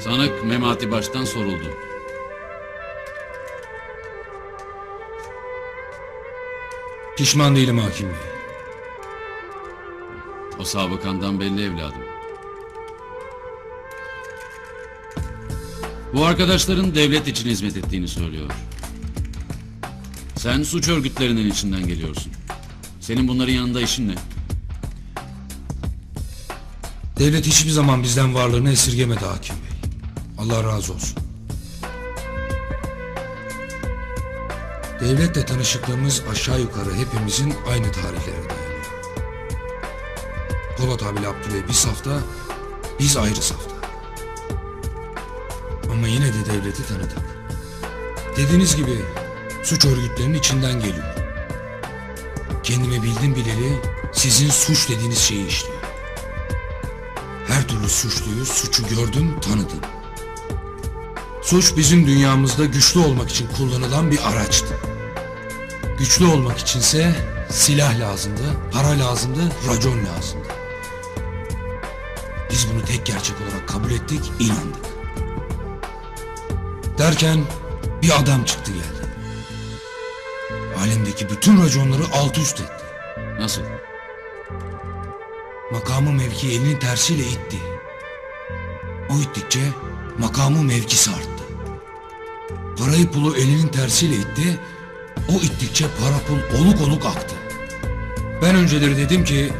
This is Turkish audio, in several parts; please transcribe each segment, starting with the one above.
Sanık Memati Baş'tan soruldu. Pişman değilim hakim bey. O sabıkandan belli evladım. Bu arkadaşların devlet için hizmet ettiğini söylüyor. Sen suç örgütlerinin içinden geliyorsun. Senin bunların yanında işin ne? Devlet hiçbir zaman bizden varlığını esirgemedi hakim bey. Allah razı olsun. Devletle tanışıklığımız aşağı yukarı hepimizin aynı tarihlere dayanıyor. Polat abiyle Abdüley bir safta, biz ayrı safta. Ama yine de devleti tanıdık. Dediğiniz gibi suç örgütlerinin içinden geliyor. Kendimi bildim bileli sizin suç dediğiniz şeyi işliyor. Her türlü suçluyu, suçu gördüm, tanıdım. Suç bizim dünyamızda güçlü olmak için kullanılan bir araçtı. Güçlü olmak içinse silah lazımdı, para lazımdı, racon lazımdı. Biz bunu tek gerçek olarak kabul ettik, inandık. Derken bir adam çıktı geldi. Alemdeki bütün raconları alt üst etti. Nasıl? Makamı mevki elinin tersiyle itti. O ittikçe makamı mevkisi arttı. Parayı pulu elinin tersiyle itti. O ittikçe para pul oluk oluk aktı. Ben önceleri dedim ki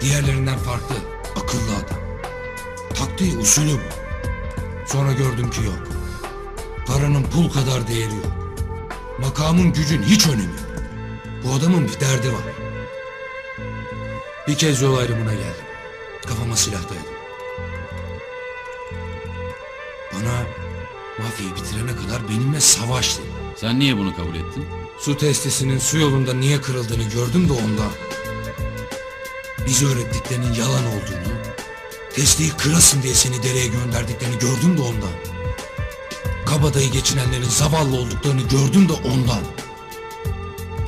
diğerlerinden farklı, akıllı adam. Taktiği usulü bu. Sonra gördüm ki yok. Paranın pul kadar değeri yok. Makamın gücün hiç önemi yok. Bu adamın bir derdi var. Bir kez yol ayrımına geldim. Kafama silah dayadım. Bana mafyayı bitirene kadar benimle savaş dedi. Sen niye bunu kabul ettin? Su testisinin su yolunda niye kırıldığını gördüm de ondan. Bize öğrettiklerinin yalan olduğunu, testiyi kırasın diye seni dereye gönderdiklerini gördüm de ondan. Kabadayı geçinenlerin zavallı olduklarını gördüm de ondan.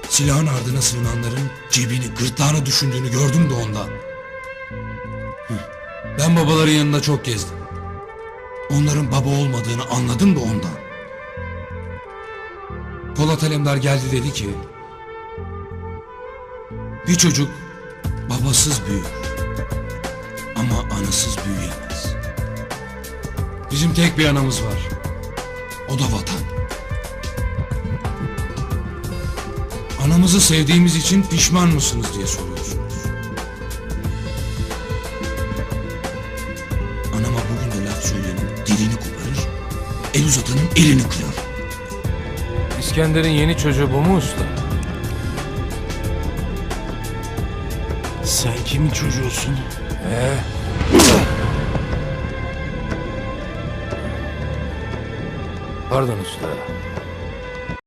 Silahın ardına sığınanların cebini, gırtlağını düşündüğünü gördüm de ondan. Ben babaların yanında çok gezdim. Onların baba olmadığını anladım da ondan. Polat Alemdar geldi dedi ki Bir çocuk babasız büyür ama anasız büyüyemez. Bizim tek bir anamız var. O da vatan. Anamızı sevdiğimiz için pişman mısınız diye soruyorsunuz. El uzatanın elini kırar. İskender'in yeni çocuğu bu mu usta? Sen kimin çocuğusun? Ee? Pardon usta.